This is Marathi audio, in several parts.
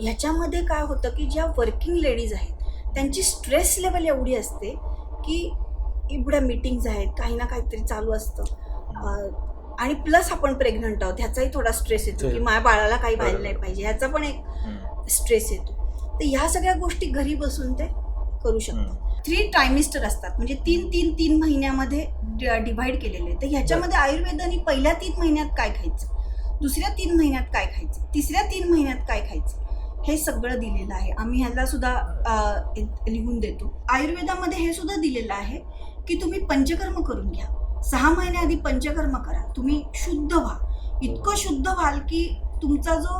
ह्याच्यामध्ये काय होतं की ज्या वर्किंग लेडीज आहेत त्यांची स्ट्रेस लेवल एवढी असते की एवढ्या मीटिंग्ज आहेत काही ना काहीतरी चालू असतं. आणि प्लस आपण प्रेग्नंट आहोत ह्याचाही थोडा स्ट्रेस येतो की माझ्या बाळाला काही व्हायला नाही पाहिजे ह्याचा पण एक स्ट्रेस येतो. तर ह्या सगळ्या गोष्टी घरी बसून ते करू शकतात. थ्री ट्रायमिस्टर असतात म्हणजे तीन तीन तीन महिन्यामध्ये डिव्हाइड केलेले तर ह्याच्यामध्ये आयुर्वेदाने पहिल्या तीन महिन्यात काय खायचं? दुसऱ्या तीन महिन्यात काय खायचं? तिसऱ्या तीन महिन्यात काय खायचं? हे सगळं दिलेलं आहे. आम्ही ह्याला सुद्धा लिहून देतो. आयुर्वेदामध्ये हे सुद्धा दिलेलं आहे की तुम्ही पंचकर्म करून घ्या. सहा महिन्याआधी पंचकर्म करा. तुम्ही शुद्ध व्हा. इतकं शुद्ध व्हाल की तुमचा जो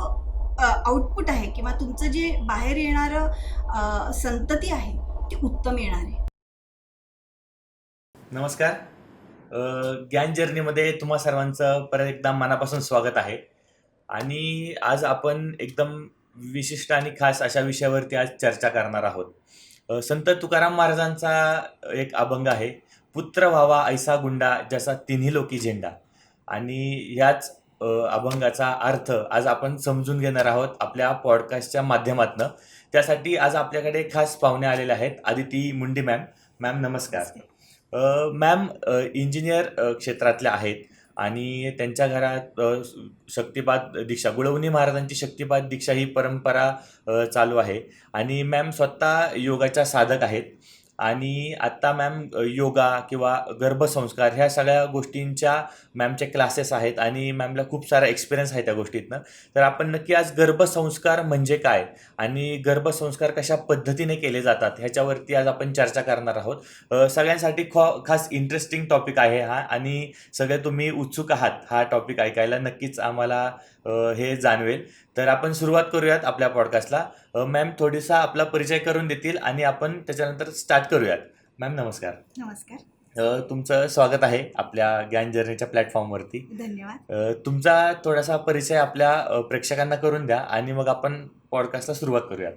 आउटपुट आहे किंवा तुमचं जे बाहेर येणारं संतती आहे ती उत्तम येणार आहे. नमस्कार. ज्ञान जर्नीमध्ये तुम्हा सर्वांचं परत एकदा मनापासून स्वागत आहे. आणि आज आपण एकदम विशिष्ट आणि खास अशा विषयावरती आज चर्चा करणार आहोत. संत तुकाराम महाराजांचा एक अभंग आहे पुत्र व्हावा ऐसा गुंडा जसा तिन्ही लोकी झेंडा. आणि ह्याच अ, अभंगाचा अर्थ आज आपण समजून घेणार आहोत आपल्या पॉडकास्टच्या माध्यमातनं. त्यासाठी आज आपल्याकडे खास पाहुणे आलेले आहेत आदिती मुंडे मॅम. मॅम नमस्कार. मॅम इंजिनियर क्षेत्रातल्या आहेत. आणि त्यांच्या घरात शक्तिपात दीक्षा गुळवणी महाराजांची शक्तिपात दीक्षा ही परंपरा चालू आहे. आणि मॅम स्वतः योगाच्या साधक आहेत. आणि आत्ता मॅम योगा किंवा गर्भसंस्कार ह्या सगळ्या गोष्टींच्या मॅमचे क्लासेस आहेत आणि मॅमला खूप सारा एक्सपिरियन्स आहे त्या गोष्टीतनं. तर आपण नक्की आज गर्भसंस्कार म्हणजे काय आणि गर्भसंस्कार कशा पद्धतीने केले जातात ह्याच्यावरती आज आपण चर्चा करणार आहोत. सगळ्यांसाठी खो खास इंटरेस्टिंग टॉपिक आहे हा आणि सगळे तुम्ही उत्सुक आहात हा टॉपिक ऐकायला नक्कीच आम्हाला हे जाणवेल. तर आपण सुरुवात करूयात आपल्या पॉडकास्टला मॅम थोडीसा आपला परिचय करून देतील आणि आपण त्याच्यानंतर स्टार्ट करूयात. मॅम नमस्कार. नमस्कार. अ, तुमचं स्वागत आहे आपल्या ज्ञान जर्नीच्या प्लॅटफॉर्मवरती. धन्यवाद. अ, तुमचा थोडासा परिचय आपल्या अ, प्रेक्षकांना करून द्या आणि मग आपण पॉडकास्टला सुरुवात करूयात.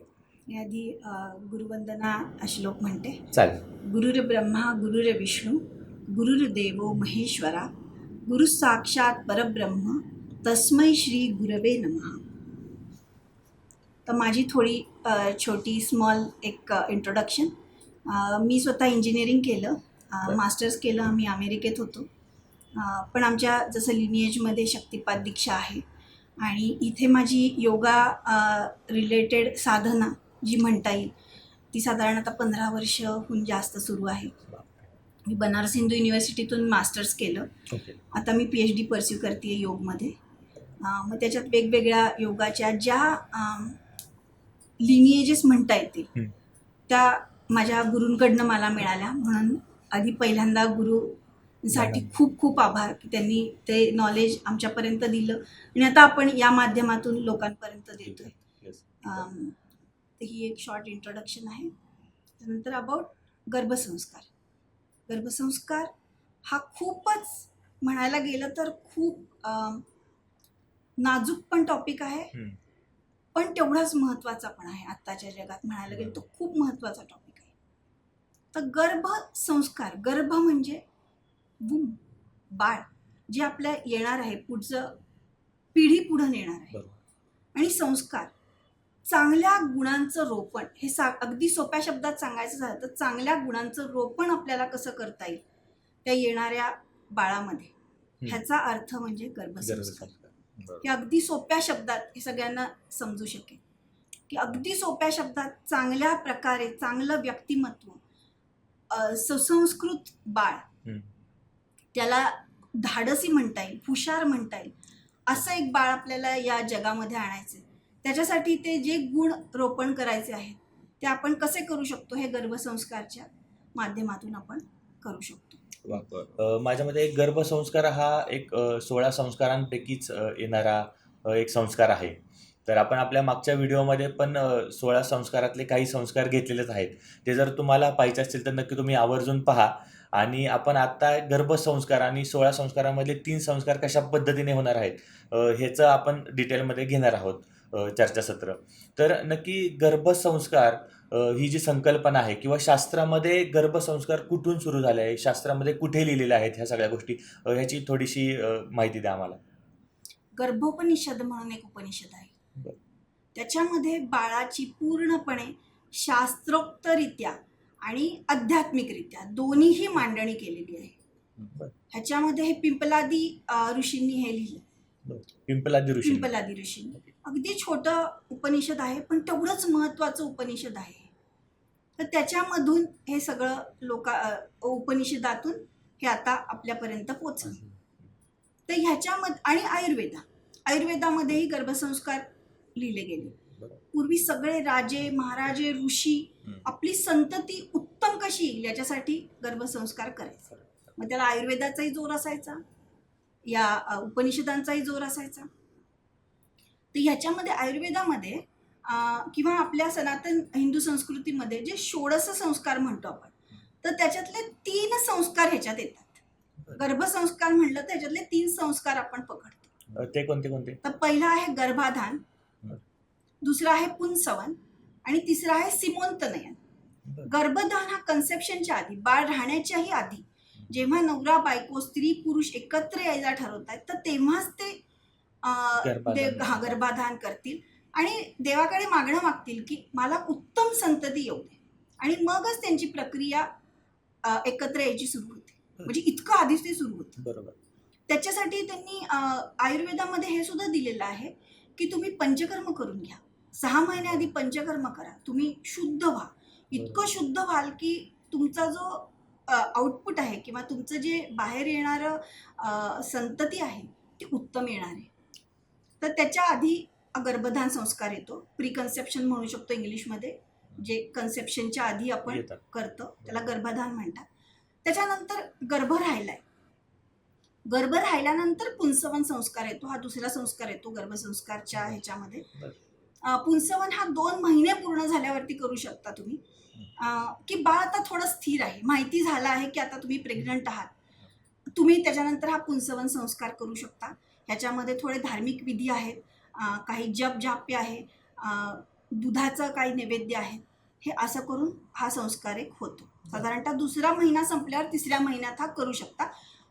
याआधी अ, गुरुवंदना श्लोक म्हणते. चालेल. गुरुर ब्रह्मा गुरुर विष्णू गुरुर देवो महेश्वरा गुरु साक्षात परब्रह्म तस्मै श्री गुरवे नमः. तर माझी थोडी छोटी स्मॉल एक इंट्रोडक्शन मी स्वतः इंजिनिअरिंग केलं. मास्टर्स केलं आम्ही अमेरिकेत होतो. पण आमच्या जसं लिनिएजमध्ये शक्तिपात दीक्षा आहे. आणि इथे माझी योगा रिलेटेड साधना जी म्हणता येईल ती साधारण आता पंधरा वर्षहून जास्त सुरू आहे. मी बनारस हिंदू युनिव्हर्सिटीतून मास्टर्स केलं. ओके. आता मी पी एच डी परस्यू करते योगमध्ये. अं, मग त्याच्यात वेगवेगळ्या योगाच्या ज्या लिनिएजेस म्हणता येतील. त्या माझ्या गुरूंकडनं मला मिळाल्या. म्हणून आधी पहिल्यांदा गुरुसाठी. खूप खूप आभार की त्यांनी ते नॉलेज आमच्यापर्यंत दिलं. आणि आता आपण या माध्यमातून लोकांपर्यंत देतोय. ही एक शॉर्ट इंट्रोडक्शन आहे. त्यानंतर अबाउट गर्भसंस्कार. गर्भसंस्कार हा खूपच म्हणायला गेलं तर खूप नाजूक पण टॉपिक आहे. पण तेवढाच महत्त्वाचा पण आहे आत्ताच्या जगात म्हणायला गेलं तर खूप महत्त्वाचा टॉपिक आहे. तर गर्भसंस्कार गर्भ म्हणजे वूम बाळ जे आपल्या येणार आहे पुढचं पिढी पुढं नेणार आहे. आणि संस्कार चांगल्या गुणांचं रोपण हे सा अगदी सोप्या शब्दात सांगायचं झालं तर चांगल्या गुणांचं रोपण आपल्याला कसं करता येईल? त्या येणाऱ्या बाळामध्ये. ह्याचा अर्थ म्हणजे गर्भसंस्कार. हे अगदी सोप्या शब्दात हे सगळ्यांना समजू शकेल की अगदी सोप्या शब्दात चांगल्या प्रकारे चांगलं व्यक्तिमत्व सुसंस्कृत बाळ. त्याला धाडसी म्हणता येईल हुशार म्हणता येईल असं एक बाळ आपल्याला या जगामध्ये आणायचं आहे. त्याच्यासाठी ते जे गुण रोपण करायचे आहेत ते आपण कसे करू शकतो हे गर्भसंस्कारच्या माध्यमातून आपण करू शकतो माझ्या माझ्यामध्ये गर्भसंस्कार हा एक सोळा संस्कारांपैकीच येणारा एक संस्कार आहे. तर आपण आपल्या मागच्या व्हिडिओमध्ये पण सोळा संस्कारातले काही संस्कार घेतलेलेच आहेत. ते जर तुम्हाला पाहिजे असतील तर नक्की तुम्ही आवर्जून पहा. आणि आपण आत्ता गर्भसंस्कार आणि सोळा संस्कारामध्ये तीन संस्कार कशा पद्धतीने होणार आहेत ह्याचं आपण डिटेलमध्ये घेणार आहोत. चर्चासत्र. तर नक्की गर्भसंस्कार ही जी संकल्पना आहे किंवा शास्त्रामध्ये गर्भसंस्कार कुठून सुरू झाले आहे शास्त्रामध्ये कुठे लिहिलेल्या आहेत ह्या सगळ्या गोष्टी ह्याची थोडीशी माहिती द्या आम्हाला. गर्भोपनिषद म्हणून एक उपनिषद आहे. त्याच्यामध्ये बाळाची पूर्णपणे शास्त्रोक्तरित्या आणि आध्यात्मिकरित्या दोन्हीही मांडणी केलेली आहे. ह्याच्यामध्ये हे पिंपलादी ऋषींनी हे लिहिलं. पिंपलादी ऋषी पिंपलादी ऋषींनी. अगदी छोटं उपनिषद आहे पण तेवढंच महत्त्वाचं उपनिषद आहे. तर त्याच्यामधून हे सगळं लोका उपनिषदातून हे आता आपल्यापर्यंत पोचलं. तर ह्याच्यामध्ये आणि आयुर्वेदा. आयुर्वेदामध्येही गर्भसंस्कार लिहिले गेले. पूर्वी सगळे राजे महाराजे ऋषी. आपली संतती उत्तम कशी येईल याच्यासाठी गर्भसंस्कार करायचे. मग त्याला आयुर्वेदाचाही जोर असायचा. या उपनिषदांचाही जोर असायचा. तर ह्याच्यामध्ये आयुर्वेदामध्ये किंवा आपल्या सनातन हिंदू संस्कृतीमध्ये जे षोडश संस्कार म्हणतो आपण तर त्याच्यातले तीन संस्कार ह्याच्यात येतात गर्भसंस्कार म्हणलं तर ह्याच्यातले तीन संस्कार आपण पकडतो ते कोणते कोणते तर पहिला आहे गर्भाधान. दुसरा आहे पुंसवन आणि तिसरा आहे सिमोंतनयन. गर्भधान हा कन्सेप्शनच्या आधी बाळ राहण्याच्याही आधी जेव्हा नवरा बायको स्त्री पुरुष एकत्र यायला ठरवत आहेत तर तेव्हाच ते. देव हा गर्भाधान करतील. आणि देवाकडे मागणं मागतील की मला उत्तम संतती येऊ दे. आणि मगच त्यांची प्रक्रिया एकत्र यायची सुरू होते. म्हणजे इतकं आधीच ते सुरू होतं. बरोबर. त्याच्यासाठी त्यांनी आयुर्वेदामध्ये हे सुद्धा दिलेलं आहे की तुम्ही पंचकर्म करून घ्या. सहा महिन्याआधी पंचकर्म करा. तुम्ही शुद्ध व्हा. इतकं शुद्ध व्हाल की तुमचा जो आउटपुट आहे किंवा तुमचं जे बाहेर येणारं संतती आहे ती उत्तम येणार आहे. तर त्याच्या आधी गर्भधान संस्कार येतो. प्रिकन्सेप्शन म्हणू शकतो इंग्लिशमध्ये जे कन्सेप्शनच्या आधी आपण करतं त्याला गर्भधान म्हणतात. त्याच्यानंतर गर्भ राहिलाय. गर्भ राहिल्यानंतर पुंसवन संस्कार येतो हा दुसरा संस्कार येतो गर्भसंस्कारच्या ह्याच्यामध्ये. पुंसवन हा दोन महिने पूर्ण झाल्यावरती करू शकता तुम्ही. की बाळ आता थोडं स्थिर आहे. माहिती झालं आहे की आता तुम्ही प्रेग्नंट आहात. तुम्ही त्याच्यानंतर हा पुंसवन संस्कार करू शकता. ह्याच्यामध्ये थोडे धार्मिक विधी आहेत काही जप जाप्य आहे दुधाचं काही नैवेद्य आहे हे असं करून हा संस्कार एक होतो. साधारणतः दुसरा महिना संपल्यावर तिसऱ्या महिन्यात हा करू शकता.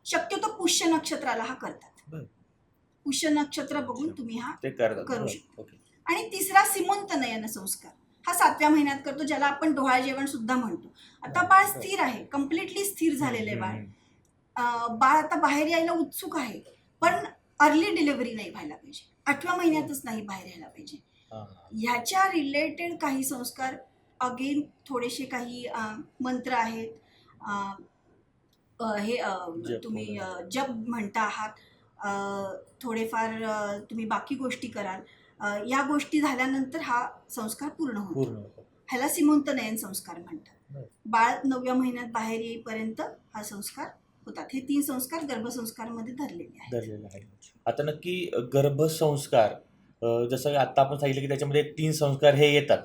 शक्यतो पुष्य नक्षत्राला हा करतात. पुष्य नक्षत्र बघून तुम्ही हा करू. शकतो. आणि तिसरा सिमंत नयन संस्कार. हा सातव्या महिन्यात करतो ज्याला आपण डोहाळ जेवण सुद्धा म्हणतो. आता बाळ स्थिर आहे कम्प्लिटली स्थिर झालेलं आहे बाळ. बाळ आता बाहेर यायला उत्सुक आहे पण अर्ली डिलिव्हरी नाही व्हायला पाहिजे. आठव्या महिन्यातच नाही बाहेर यायला पाहिजे. ह्याच्या रिलेटेड काही संस्कार अगेन थोडेसे काही मंत्र आहेत. हे तुम्ही जप म्हणता आहात. थोडेफार तुम्ही बाकी गोष्टी कराल. या गोष्टी झाल्यानंतर हा संस्कार पूर्ण होतो. ह्याला सिमोंत नयन संस्कार म्हणतात. बाळ नवव्या महिन्यात बाहेर येईपर्यंत हा संस्कार होतात. हे तीन संस्कार गर्भसंस्कारमध्ये धरलेले आहेत. धरलेलं आहे आता नक्की गर्भसंस्कार अ, जसं आता आपण सांगितलं की त्याच्यामध्ये तीन संस्कार हे येतात.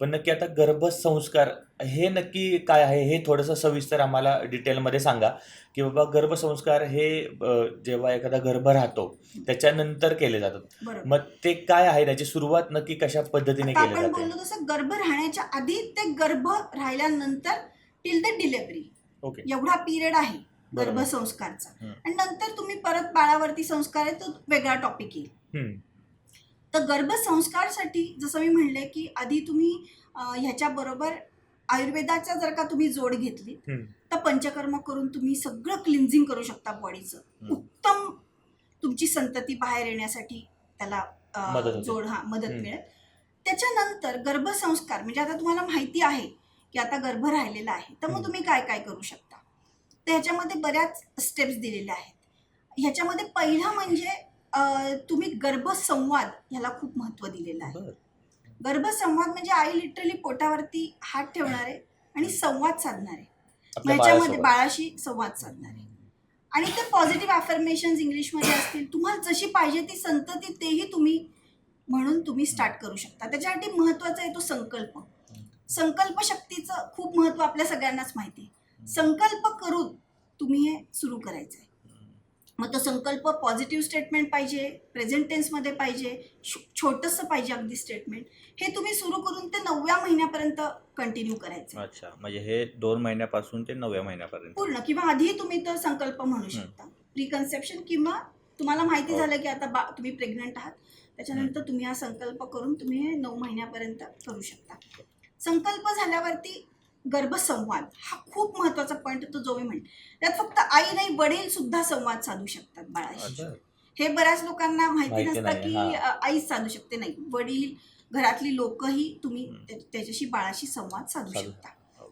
पण नक्की आता गर्भसंस्कार हे नक्की काय आहे हे थोडंसं सविस्तर आम्हाला डिटेलमध्ये सांगा की बाबा गर्भसंस्कार हे अ, जेव्हा एखादा गर्भ राहतो त्याच्यानंतर केले जातात. बरोबर. मग ते काय आहे? त्याची सुरुवात नक्की कशा पद्धतीने आता केली आपण जाते? बोललो तसं गर्भ राहण्याच्या आधी ते गर्भ राहिल्यानंतर टिल द डिलेव्हरी ओके. एवढा पिरियड आहे. गर्भसंस्कारचा. आणि नंतर तुम्ही परत बाळावरती संस्कार आहे तो वेगळा टॉपिक येईल. तर गर्भसंस्कारसाठी जसं मी म्हणले की आधी तुम्ही अं, ह्याच्याबरोबर आयुर्वेदाचा जर का तुम्ही जोड घेतली. तर पंचकर्म करून तुम्ही सगळं क्लिन्झिंग करू शकता बॉडीचं. उत्तम तुमची संतती बाहेर येण्यासाठी त्याला. जोड हा मदत. मिळेल त्याच्यानंतर गर्भसंस्कार म्हणजे आता तुम्हाला माहिती आहे की आता गर्भ राहिलेला आहे तर मग. तुम्ही काय काय करू शकता तर ह्याच्यामध्ये बऱ्याच स्टेप्स दिलेल्या आहेत. ह्याच्यामध्ये पहिला म्हणजे तुम्ही गर्भसंवाद ह्याला खूप महत्त्व दिलेलं आहे. गर्भसंवाद म्हणजे आई लिटरली पोटावरती हात ठेवणार आहे आणि संवाद साधणार. ह्याच्यामध्ये. बाळाशी संवाद साधणार. आहे आणि ते पॉझिटिव्ह अफर्मेशन्स इंग्लिशमध्ये असतील तुम्हाला जशी पाहिजे ती संतती तेही तुम्ही म्हणून तुम्ही स्टार्ट करू शकता. त्याच्यासाठी महत्त्वाचा आहे तो संकल्प. संकल्प शक्तीचं खूप महत्त्व आपल्या सगळ्यांनाच माहिती आहे. संकल्प करून तुम्ही हे सुरू करायचं आहे मग तो संकल्प पॉझिटिव्ह स्टेटमेंट पाहिजे प्रेझेंट टेन्समध्ये पाहिजे छोटंसं पाहिजे अगदी स्टेटमेंट हे तुम्ही सुरू करून ते नवव्या महिन्यापर्यंत कंटिन्यू करायचं. अच्छा म्हणजे हे दोन महिन्यापासून ते नवव्या महिन्यापर्यंत. पूर्ण किंवा आधी तुम्ही तो संकल्प म्हणू शकता. प्रिकन्सेप्शन किंवा तुम्हाला माहिती हो. झालं की आता बा तुम्ही प्रेग्नंट आहात. त्याच्यानंतर तुम्ही हा संकल्प करून तुम्ही हे नऊ महिन्यापर्यंत करू शकता. संकल्प झाल्यावरती गर्भसंवाद हा खूप महत्त्वाचा पॉईंट तो जो मी म्हणते त्यात फक्त आई नाही वडील सुद्धा संवाद साधू शकतात बाळाशी. हे बऱ्याच लोकांना माहिती नसतं की हा. आईच साधू शकते नाही. वडील घरातली लोकही तुम्ही त्याच्याशी बाळाशी संवाद साधू शकता.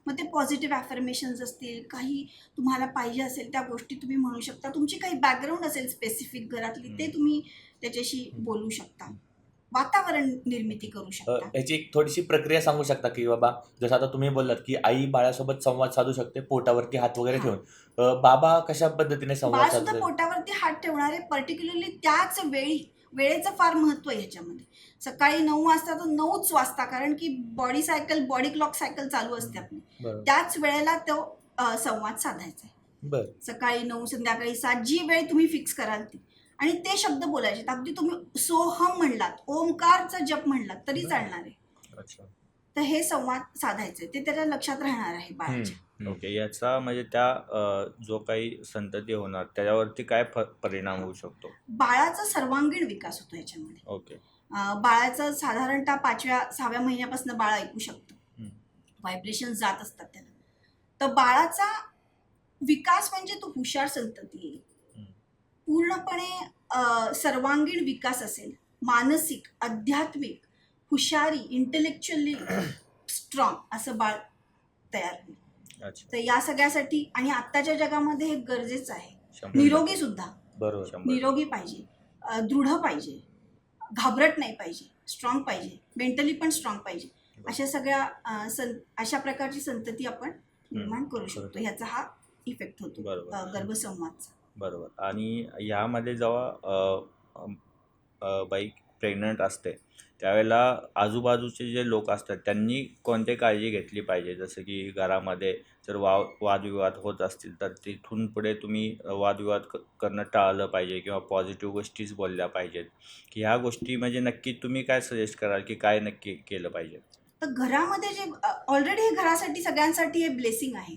मग ते पॉझिटिव्ह ॲफर्मेशन्स असतील काही तुम्हाला पाहिजे असेल त्या गोष्टी तुम्ही म्हणू शकता. तुमची काही बॅकग्राऊंड असेल स्पेसिफिक घरातली ते. तुम्ही त्याच्याशी बोलू शकता. वातावरण निर्मिती करू शकता. याची एक थोडीशी प्रक्रिया सांगू शकता की बाबा जसं आता तुम्ही बोललात की आई बाळासोबत संवाद साधू शकते पोटावरती हात वगैरे हा. ठेवून. अ, बाबा कशा पद्धतीने संवाद सुद्धा साधतात? पोटावरती हात ठेवणारे पर्टिक्युलरली त्याच वेळी वेळेचं फार महत्त्व आहे ह्याच्यामध्ये. सकाळी नऊ वाजता तर नऊच वाजता कारण की body cycle body clock cycle चालू असते आपली. बरं त्याच वेळेला तो अ, संवाद साधायचा आहे. बरं. सकाळी नऊ संध्याकाळी सात जी वेळ तुम्ही फिक्स कराल ती. आणि ते शब्द बोलायचे. अगदी तुम्ही सोहम म्हणलात ओमकारचा जप म्हणलात तरी. चालणार आहे. तर हे संवाद साधायचे. ते त्याच्या लक्षात राहणार आहे बाळाच्या. ओके. याचा म्हणजे त्या जो काही संतती होणार त्याच्यावरती काय परिणाम होऊ शकतो? बाळाचा सर्वांगीण विकास होतो याच्यामध्ये. ओके. बाळाचं साधारणतः पाचव्या सहाव्या महिन्यापासून बाळ ऐकू शकतं. व्हायब्रेशन जात असतात त्याला. तर बाळाचा विकास म्हणजे तो हुशार संतती. पूर्णपणे सर्वांगीण विकास असेल. मानसिक आध्यात्मिक हुशारी इंटेलेक्च्युअली स्ट्रॉंग असं बाळ तयार होईल. तर या सगळ्यासाठी आणि आत्ताच्या जगामध्ये हे गरजेचं आहे. निरोगी सुद्धा. बरोबर. निरोगी पाहिजे. दृढ पाहिजे. घाबरट नाही पाहिजे. स्ट्रॉंग पाहिजे. मेंटली पण स्ट्रॉंग पाहिजे. अशा सगळ्या सं अशा प्रकारची संतती आपण निर्माण करू शकतो. ह्याचा हा इफेक्ट होतो. गर्भसंवादचा. बरोबर. आणि यामध्ये जेव्हा अ, अम, अ, बाई प्रेग्नंट असते त्यावेळेला आजूबाजूचे जे लोक असतात त्यांनी कोणती काळजी घेतली पाहिजे? जसं की घरामध्ये जर वा वादविवाद होत असतील तर तिथून पुढे तुम्ही वादविवाद क करणं टाळलं पाहिजे किंवा पॉझिटिव्ह गोष्टीच बोलल्या पाहिजेत. की ह्या गोष्टी म्हणजे नक्की तुम्ही काय सजेस्ट कराल की काय नक्की केलं पाहिजे? तर घरामध्ये जे ऑलरेडी हे घरासाठी सगळ्यांसाठी हे ब्लेसिंग आहे.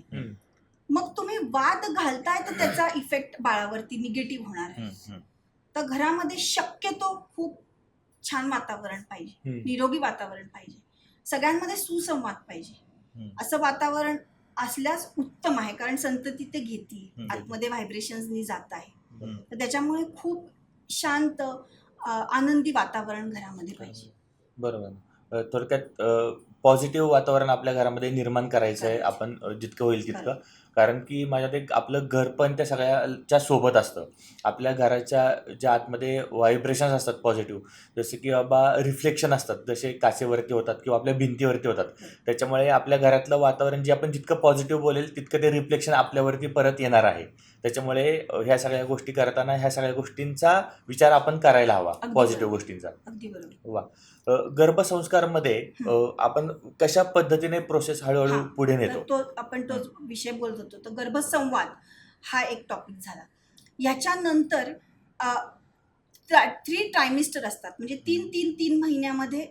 मग तुम्ही वाद घालताय तर त्याचा इफेक्ट बाळावरती निगेटिव्ह होणार आहे. तर घरामध्ये शक्यतो खूप छान वातावरण पाहिजे. निरोगी वातावरण पाहिजे सगळ्यांमध्ये सुसंवाद पाहिजे. असं वातावरण असल्यास उत्तम आहे कारण संतती ते घेते हम्म. आतमध्ये व्हायब्रेशन्सनी जात आहे. तर त्याच्यामुळे खूप शांत आनंदी वातावरण घरामध्ये पाहिजे बरोबर थोडक्यात पॉझिटिव्ह वातावरण आपल्या घरामध्ये निर्माण करायचं आहे. आपण जितकं होईल तितकं. कारण की माझ्यात एक आपलं घर पण त्या सगळ्याच्या सोबत असतं. आपल्या घराच्या ज्या आतमध्ये व्हायब्रेशन्स असतात पॉझिटिव्ह जसे की बाबा रिफ्लेक्शन असतात. जसे काचेवरती होतात किंवा आपल्या भिंतीवरती होतात. त्याच्यामुळे आपल्या घरातलं वातावरण जे आपण जितकं पॉझिटिव्ह बोलेल तितकं ते रिफ्लेक्शन आपल्यावरती परत येणार आहे. त्याच्यामुळे ह्या सगळ्या गोष्टी करताना ह्या सगळ्या गोष्टींचा विचार आपण करायला हवा पॉझिटिव्ह. गोष्टींचा. अगदी बरोबर. अ, गर्भसंस्कारमध्ये आपण कशा पद्धतीने प्रोसेस हळूहळू. पुढे नेतो? तो आपण तोच विषय बोलत होतो. तर गर्भसंवाद हा एक टॉपिक झाला. याच्यानंतर थ्री ट्रायमिस्टर असतात. म्हणजे तीन तीन तीन महिन्यामध्ये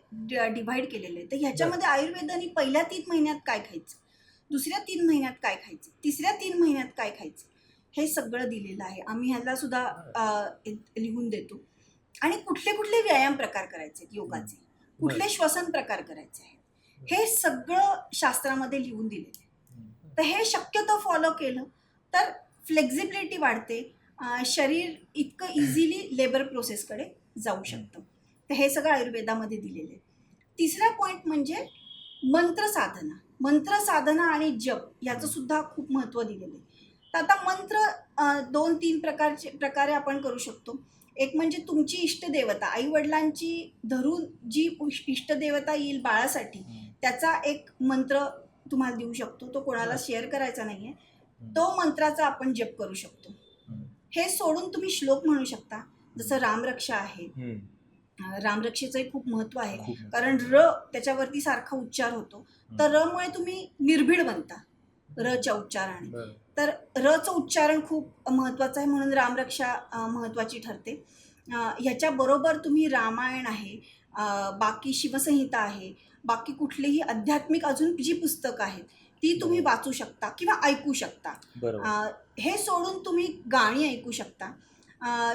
डिव्हाइड केलेले. तर ह्याच्यामध्ये आयुर्वेदाने पहिल्या तीन महिन्यात काय खायचं? दुसऱ्या तीन महिन्यात काय खायचं? तिसऱ्या तीन महिन्यात काय खायचं? हे सगळं दिलेलं आहे. आम्ही ह्याला सुद्धा लिहून देतो. आणि कुठले कुठले व्यायाम प्रकार करायचे आहेत योगाचे? कुठले श्वसन प्रकार करायचे आहेत? हे सगळं शास्त्रामध्ये लिहून दिलेलं आहे. तर हे शक्यतो फॉलो केलं तर फ्लेक्झिबिलिटी वाढते. शरीर इतकं इझिली लेबर प्रोसेसकडे जाऊ शकतं. तर हे सगळं आयुर्वेदामध्ये दिलेलं आहे. तिसरा पॉईंट म्हणजे मंत्र साधना मंत्र साधना आणि जप याचं सुद्धा खूप महत्त्व दिलेलं आहे. तर आता मंत्र दोन तीन प्रकारचे प्रकारे आपण करू शकतो. एक म्हणजे तुमची इष्टदेवता आई वडिलांची धरून जी इष्टदेवता येईल बाळासाठी त्याचा एक मंत्र तुम्हाला देऊ शकतो. तो कोणाला शेअर करायचा नाहीये. तो मंत्राचा आपण जप करू शकतो. हे सोडून तुम्ही श्लोक म्हणू शकता. जसं रामरक्षा आहे. रामरक्षेचंही खूप महत्त्व आहे. कारण र त्याच्यावरती सारखा उच्चार होतो. तर र मुळे तुम्ही निर्भीड बनता. रच्या उच्चाराने. तर रचं उच्चारण खूप महत्त्वाचं आहे म्हणून रामरक्षा महत्त्वाची ठरते. ह्याच्याबरोबर तुम्ही रामायण आहे बाकी शिवसंहिता आहे बाकी कुठलीही आध्यात्मिक अजून जी पुस्तकं आहेत ती तुम्ही वाचू शकता किंवा ऐकू शकता. हे सोडून तुम्ही गाणी ऐकू शकता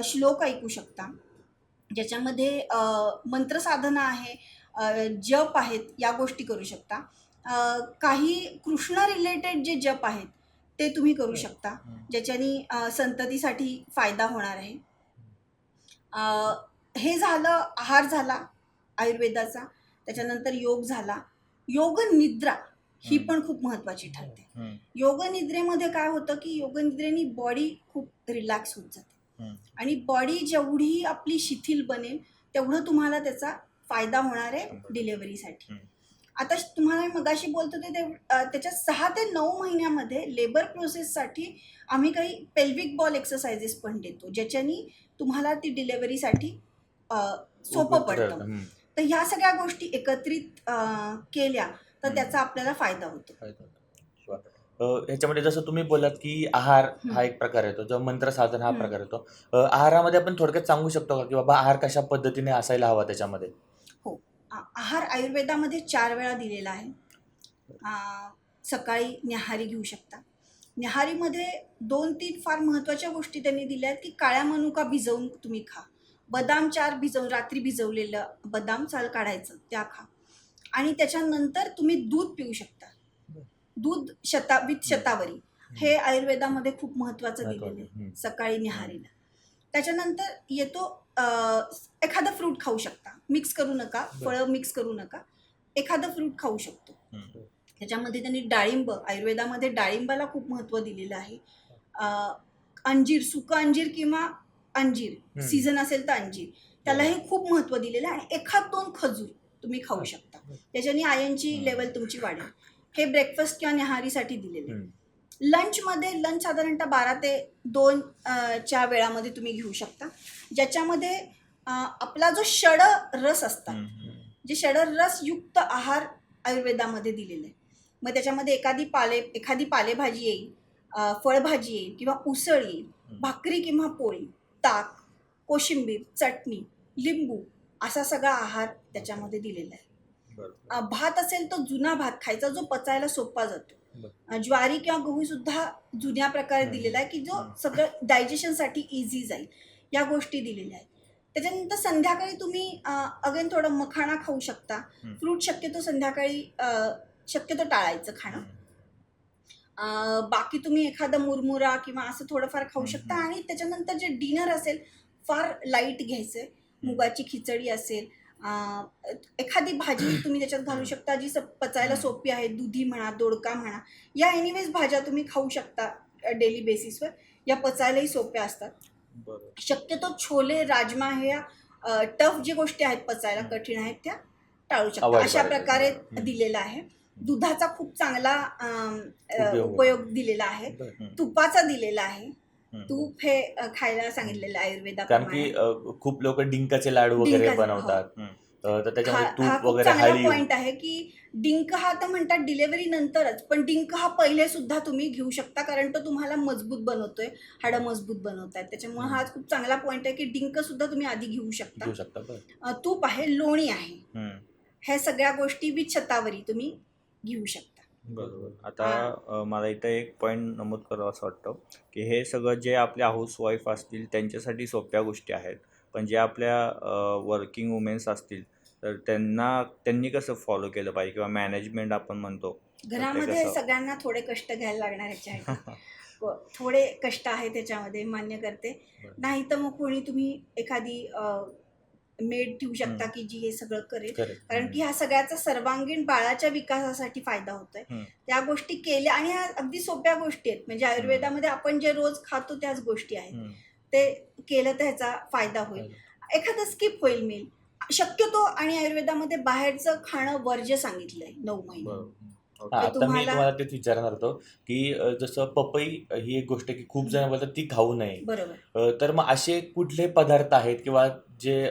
श्लोक ऐकू शकता. ज्याच्यामध्ये मंत्रसाधना आहे जप आहेत या गोष्टी करू शकता. काही कृष्ण रिलेटेड जे जप आहेत ते तुम्ही करू शकता ज्याच्यानी संततीसाठी फायदा होणार आहे हे झालं आहार झाला आयुर्वेदाचा त्याच्यानंतर योग झाला योग निद्रा ही. पण खूप महत्त्वाची ठरते. योग निद्रेमध्ये काय होतं की योग निद्रेने बॉडी खूप रिलॅक्स होत जाते. आणि बॉडी जेवढी आपली शिथिल बनेल तेवढं तुम्हाला त्याचा फायदा होणार आहे. डिलेवरीसाठी. आता तुम्हाला मी मगाशी बोलत होते ते त्याच्या सहा ते नऊ महिन्यामध्ये लेबर प्रोसेससाठी आम्ही काही पेल्विक बॉल एक्सरसाइजेस पण देतो ज्याच्यानी तुम्हाला ती डिलेवरीसाठी सोपं पडतं. तर ह्या सगळ्या गोष्टी एकत्रित केल्या तर. त्याचा आपल्याला फायदा होतो ह्याच्यामध्ये जसं तुम्ही बोलात की आहार. हा एक प्रकार येतो जो मंत्र साधन हा. प्रकार येतो आहारामध्ये आपण थोडक्यात सांगू शकतो का की बाबा आहार कशा पद्धतीने असायला हवा त्याच्यामध्ये आहार आयुर्वेदामध्ये चार वेळा दिलेला आहे. सकाळी न्याहारी घेऊ शकता. न्याहारीमध्ये दोन तीन फार महत्त्वाच्या गोष्टी त्यांनी दिल्या आहेत की काळ्या मनुका भिजवून तुम्ही खा. बदाम चार भिजवून रात्री भिजवलेलं बदाम चाल काढायचं त्या खा. आणि त्याच्यानंतर तुम्ही दूध पिऊ शकता. दूध शता विथ शतावरी. हे आयुर्वेदामध्ये खूप महत्त्वाचं दिलेलं आहे. सकाळी निहारीला त्याच्यानंतर येतो एखादं फ्रूट खाऊ शकता. मिक्स करू नका. फळं मिक्स करू नका. एखादं फ्रूट खाऊ शकतो. त्याच्यामध्ये त्यांनी डाळिंब आयुर्वेदामध्ये डाळिंबाला खूप महत्त्व दिलेलं आहे. अंजीर सुकं अंजीर किंवा अंजीर. सीझन असेल तर अंजीर. त्यालाही खूप महत्त्व दिलेलं आहे. आणि एखाद दोन खजूर तुम्ही खाऊ शकता. त्याच्याने आयनची. लेवल तुमची वाढेल. हे ब्रेकफास्ट किंवा न्याहारीसाठी दिलेले. लंचमध्ये लंच साधारणतः बारा ते दोन च्या वेळामध्ये तुम्ही घेऊ शकता. ज्याच्यामध्ये आपला जो षड रस असतात. जे षडरस युक्त आहार आयुर्वेदामध्ये दिलेलं आहे मग त्याच्यामध्ये एखादी पाले एखादी पालेभाजी येईल फळभाजी येईल किंवा उसळ येईल. भाकरी किंवा पोळी ताक कोशिंबीर चटणी लिंबू असा सगळा आहार त्याच्यामध्ये दिलेला आहे भात असेल तर जुना भात खायचा जो पचायला सोपा जातो ज्वारी किंवा गहू सुद्धा जुन्या प्रकारे. दिलेला आहे की जो. सगळं डायजेशनसाठी इझी जाईल या गोष्टी दिलेल्या आहेत त्याच्यानंतर संध्याकाळी तुम्ही अगेन थोडं मखाणा खाऊ शकता. फ्रूट शक्यतो संध्याकाळी शक्यतो टाळायचं खाणं बाकी तुम्ही एखादा मुरमुरा किंवा असं थोडंफार खाऊ शकता. आणि त्याच्यानंतर जे डिनर असेल फार लाइट घ्यायचंय मुगाची खिचडी असेल एखादी भाजी तुम्ही त्याच्यात घालू शकता जी पचायला. सोपी आहे दुधी म्हणा दोडका म्हणा या एनिवेज भाज्या तुम्ही खाऊ शकता डेली बेसिसवर या पचायलाही सोप्या असतात. शक्यतो छोले राजमा हे टफ जे गोष्टी आहेत पचायला. कठीण आहेत त्या टाळू शकता Avoid अशा. प्रकारे. दिलेला आहे दुधाचा खूप चांगला उपयोग. दिलेला आहे. तुपाचा दिलेला आहे. तूप हे खायला सांगितलेलं आहे कारण की खूप लोक डिंकाचे लाडू वगैरे डिंकाचे, बनवतात तर त्याच्यामध्ये तूप खूप वगैरे चांगला हळी पॉइंट आहे की डिंक हा तर म्हणतात डिलेव्हरी नंतरच पण डिंक हा पहिले सुद्धा तुम्ही घेऊ शकता कारण तो तुम्हाला मजबूत बनवतोय हाडं मजबूत बनवतात त्याच्यामुळे हा खूप चांगला पॉइंट आहे की डिंक सुद्धा तुम्ही आधी घेऊ शकता. तूप आहे लोणी आहे. ह्या सगळ्या गोष्टी विथ छतावरी तुम्ही घेऊ शकता. बरोबर. आता मला इथं एक पॉईंट नमूद करावं असं वाटतं की हे सगळं जे आपल्या हाऊसवाईफ असतील त्यांच्यासाठी सोप्या गोष्टी आहेत. पण जे आपल्या वर्किंग वुमेन्स असतील तर त्यांना त्यांनी कसं फॉलो केलं पाहिजे किंवा मॅनेजमेंट आपण म्हणतो घरामध्ये? सगळ्यांना थोडे कष्ट घ्यायला लागणार ह्याच्या व थोडे कष्ट आहे त्याच्यामध्ये मान्य करते. नाही तर मग कोणी तुम्ही एखादी मेड ठेवू शकता. की जी हे सगळं करेल. कारण की ह्या सगळ्याचा सर्वांगीण बाळाच्या विकासासाठी फायदा होतोय. त्या गोष्टी केल्या आणि ह्या अगदी सोप्या गोष्टी आहेत म्हणजे आयुर्वेदामध्ये आपण जे रोज खातो त्याच गोष्टी आहेत. ते केलं तर ह्याचा फायदा होईल. एखादं स्किप होईल मील शक्यतो आणि आयुर्वेदामध्ये बाहेरचं खाणं वर्ज्य सांगितलंय नऊ महिने. आता मी तुम्हाला- तेच विचारणार होतो की जसं पपई ही एक गोष्ट की खूप जण बोलतात ती खाऊ नये. तर मग असे कुठले पदार्थ आहेत किंवा जे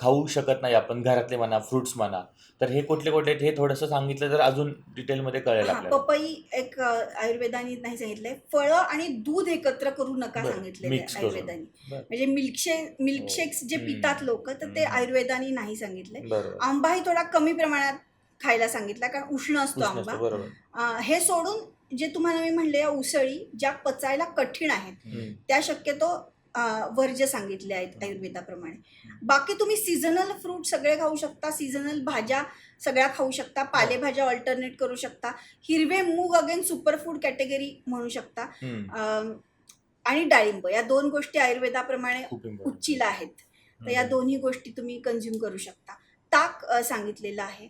खाऊ शकत नाही आपण घरातले म्हणा फ्रुट्स म्हणा तर हे कुठले कुठले आहेत हे थोडंसं सांगितलं तर अजून डिटेलमध्ये कळेल हा आपल्याला पपई एक अ, आयुर्वेदाने नाही सांगितलंय फळं आणि दूध एकत्र करू नका बरं, सांगितलेलं mix आहे करून. आयुर्वेदाने बरं. म्हणजे मिल्कशेक मिल्कशेक्स जे हम्म. पितात लोक तर ते हम्म. आयुर्वेदाने नाही बरोबर आंबाही थोडा कमी प्रमाणात खायला सांगितला कारण उष्ण असतो उष्ण आंबा असतो, बरोबर अ, हे सोडून जे तुम्हाला मी म्हणले या उसळी ज्या पचायला कठीण आहेत हम्म. त्या शक्यतो वर्ज्य सांगितले आहेत आयुर्वेदाप्रमाणे. बाकी तुम्ही सीझनल फ्रूट सगळे खाऊ शकता सीझनल भाज्या सगळ्या खाऊ शकता पालेभाज्या ऑल्टरनेट करू शकता हिरवे मूग अगेन सुपरफूड कॅटेगरी म्हणू शकता. आणि डाळिंब या दोन गोष्टी आयुर्वेदाप्रमाणे. उच्चीला आहेत. तर या दोन्ही गोष्टी तुम्ही कन्झ्युम करू शकता. ताक सांगितलेलं आहे.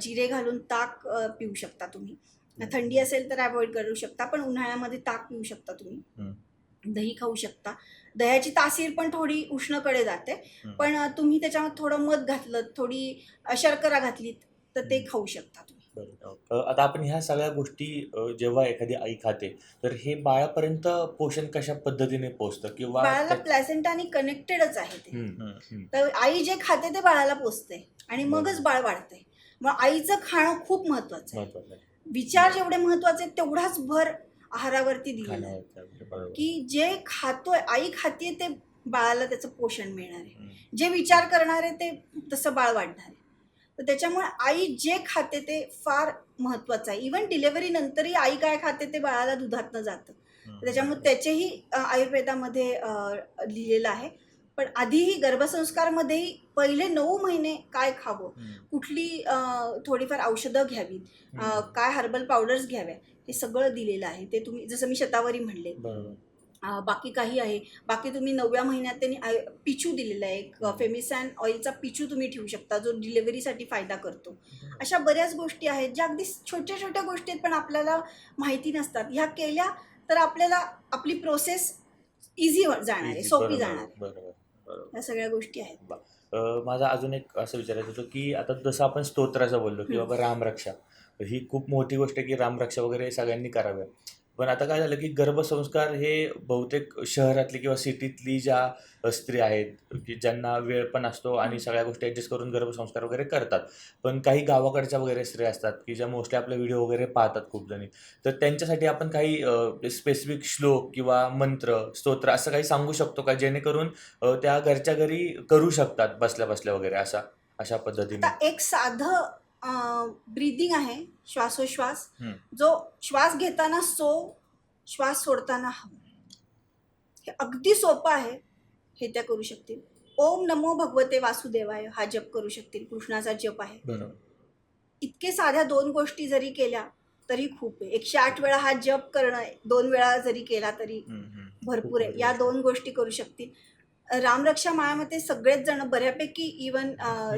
जिरे घालून ताक पिऊ शकता तुम्ही. थंडी असेल तर अवॉइड करू शकता पण उन्हाळ्यामध्ये ताक पिऊ शकता तुम्ही. दही खाऊ शकता. दह्याची तासीर पण थोडी उष्णकडे जाते. पण तुम्ही त्याच्यामध्ये थोडं मध घातलं थोडी शर्करा घातलीत तर ते. खाऊ शकता तुम्ही आता आपण ह्या सगळ्या गोष्टी जेव्हा एखादी आई खाते तर हे बाळापर्यंत पोषण कशा पद्धतीने पोहोचतं किंवा बाळाला त्या- प्लॅसेंटा आणि कनेक्टेडच आहे ते. तर आई जे खाते ते बाळाला पोचते आणि मगच बाळ वाढते मग आईचं खाणं खूप महत्वाचं आहे. विचार जेवढे महत्त्वाचे तेवढाच भर आहारावरती दिलेला आहे. की जे खातोय आई खाते ते बाळाला त्याचं पोषण मिळणार आहे. जे विचार करणार आहे ते तसं बाळ वाढणार आहे. तर त्याच्यामुळे आई जे खाते ते फार महत्वाचं आहे. इवन डिलेव्हरी नंतरही आई काय खाते ते बाळाला दुधातनं जातं. त्याच्यामुळे त्याचेही आयुर्वेदामध्ये लिहिलेलं आहे. पण आधीही गर्भसंस्कारमध्येही पहिले नऊ महिने काय खावं. कुठली थोडीफार औषधं घ्यावीत. काय हर्बल पावडर्स घ्याव्या हे सगळं दिलेलं आहे. ते तुम्ही जसं मी शतावरी म्हणले. बाकी काही आहे. बाकी तुम्ही नवव्या महिन्यात त्यांनी आय- पिचू दिलेला आहे. एक फेमिसॅन ऑइलचा पिचू तुम्ही ठेवू शकता जो डिलेव्हरीसाठी फायदा करतो. अशा बऱ्याच गोष्टी आहेत ज्या अगदी छोट्या छोट्या गोष्टी आहेत पण आपल्याला माहिती नसतात. ह्या केल्या तर आपल्याला आपली प्रोसेस इझी जाणार आहे. सोपी जाणार आहे. या सगळ्या गोष्टी आहेत. माझा अजून एक असं विचारायचं होतं की आता जसं आपण स्तोत्राचं बोललो की. बाबा रामरक्षा ही खूप मोठी गोष्ट आहे की रामरक्षा वगैरे सगळ्यांनी कराव्या पण आता काय झालं की गर्भसंस्कार हे बहुतेक शहरातली किंवा सिटीतली ज्या स्त्री आहेत की ज्यांना वेळ पण असतो आणि सगळ्या गोष्टी ॲडजस्ट करून गर्भसंस्कार वगैरे करतात. पण काही गावाकडच्या वगैरे स्त्रिया असतात की ज्या मोस्टली आपले व्हिडिओ वगैरे पाहतात खूप जणी. तर त्यांच्यासाठी आपण काही स्पेसिफिक श्लोक किंवा मंत्र स्तोत्र असं काही सांगू शकतो का? जेणेकरून त्या घरच्या घरी करू शकतात बसल्या बसल्या वगैरे अशा अशा पद्धतीने. एक साधं ब्रिदिंग आहे श्वासोश्वास. जो श्वास घेताना सो श्वास सोडताना हम हे अगदी सोपं आहे हे त्या करू शकतील. ओम नमो भगवते वासुदेवाय हा जप करू शकतील. कृष्णाचा जप आहे. इतके साध्या दोन गोष्टी जरी केल्या तरी खूप आहे. एकशे आठ वेळा हा जप करणं दोन वेळा जरी केला तरी. भरपूर आहे. या दोन गोष्टी करू शकतील. रामरक्षा माळामध्ये सगळेच जण बऱ्यापैकी इवन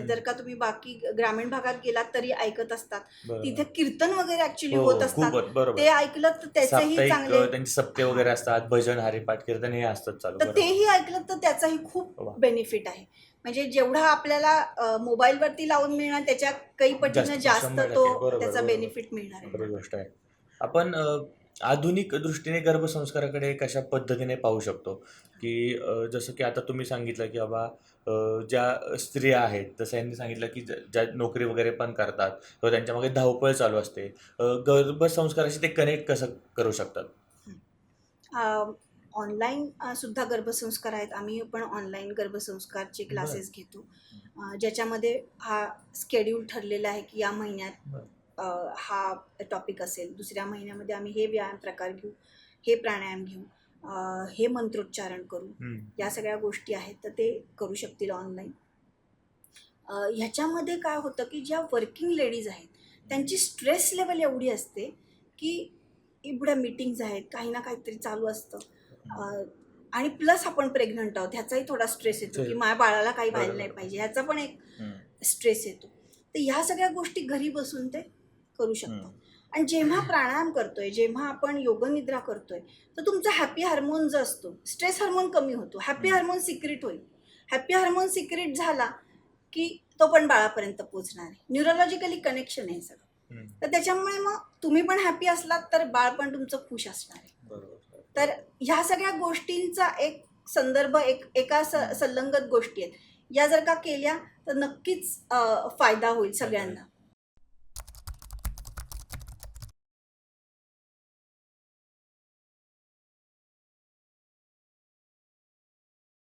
जर का तुम्ही बाकी ग्रामीण भागात गेलात तरी ऐकत असतात. तिथे कीर्तन वगैरे ऍक्च्युली हो, होत असतात ते ऐकलं तर त्याचेही चांगले त्यांचे सप्ते वगैरे असतात भजन हरिपाठ कीर्तन हे असतात चालू तर. तेही ऐकलं तर त्याचाही खूप. बेनिफिट आहे म्हणजे जेवढा आपल्याला मोबाईलवरती लावून मिळणार त्याच्या काही पटीनं जास्त. तो त्याचा. बेनिफिट मिळणार गोष्ट आहे आपण आधुनिक दृष्टीने गर्भसंस्काराकडे कशा पद्धतीने पाहू शकतो? की जसं की आता तुम्ही सांगितलं की बाबा ज्या स्त्रिया आहेत जसं यांनी सांगितलं की ज- ज्या नोकरी वगैरे पण करतात किंवा त्यांच्या मागे धावपळ चालू असते. गर्भसंस्काराशी ते कनेक्ट कसं करू शकतात? ऑनलाईन सुद्धा गर्भसंस्कार आहेत. आम्ही पण ऑनलाईन गर्भसंस्कारचे क्लासेस घेतो. ज्याच्यामध्ये हा स्केड्यूल ठरलेला आहे की या महिन्यात हा टॉपिक असेल दुसऱ्या महिन्यामध्ये आम्ही हे व्यायाम प्रकार घेऊ हे प्राणायाम घेऊ हे मंत्रोच्चारण करू. या सगळ्या गोष्टी आहेत तर ते करू शकतील ऑनलाईन ह्याच्यामध्ये काय होतं की ज्या वर्किंग लेडीज आहेत त्यांची स्ट्रेस लेवल एवढी असते की एवढ्या मीटिंग्ज आहेत काही ना काहीतरी चालू असतं आणि प्लस आपण प्रेग्नंट आहोत ह्याचाही थोडा स्ट्रेस येतो की माझ्या बाळाला काही व्हायला नाही. पाहिजे ह्याचा पण एक. स्ट्रेस येतो तर ह्या सगळ्या गोष्टी घरी बसून ते करू हम्म. आणि जेव्हा प्राणायाम करतोय जेव्हा आपण योगनिद्रा करतोय तर तुमचा हॅपी हार्मोन जो असतो स्ट्रेस हार्मोन कमी होतो. हॅपी. हार्मोन सिक्रेट होईल. हॅपी हार्मोन सिक्रेट झाला की तो पण बाळापर्यंत पोहोचणार आहे. न्यूरोलॉजिकली कनेक्शन आहे सगळं. तर त्याच्यामुळे मग तुम्ही पण हॅपी असलात तर बाळ पण तुमचं खुश असणार आहे. तर ह्या सगळ्या गोष्टींचा एक संदर्भ एक एका स संलंगत गोष्टी आहेत. या जर का केल्या तर नक्कीच फायदा होईल सगळ्यांना.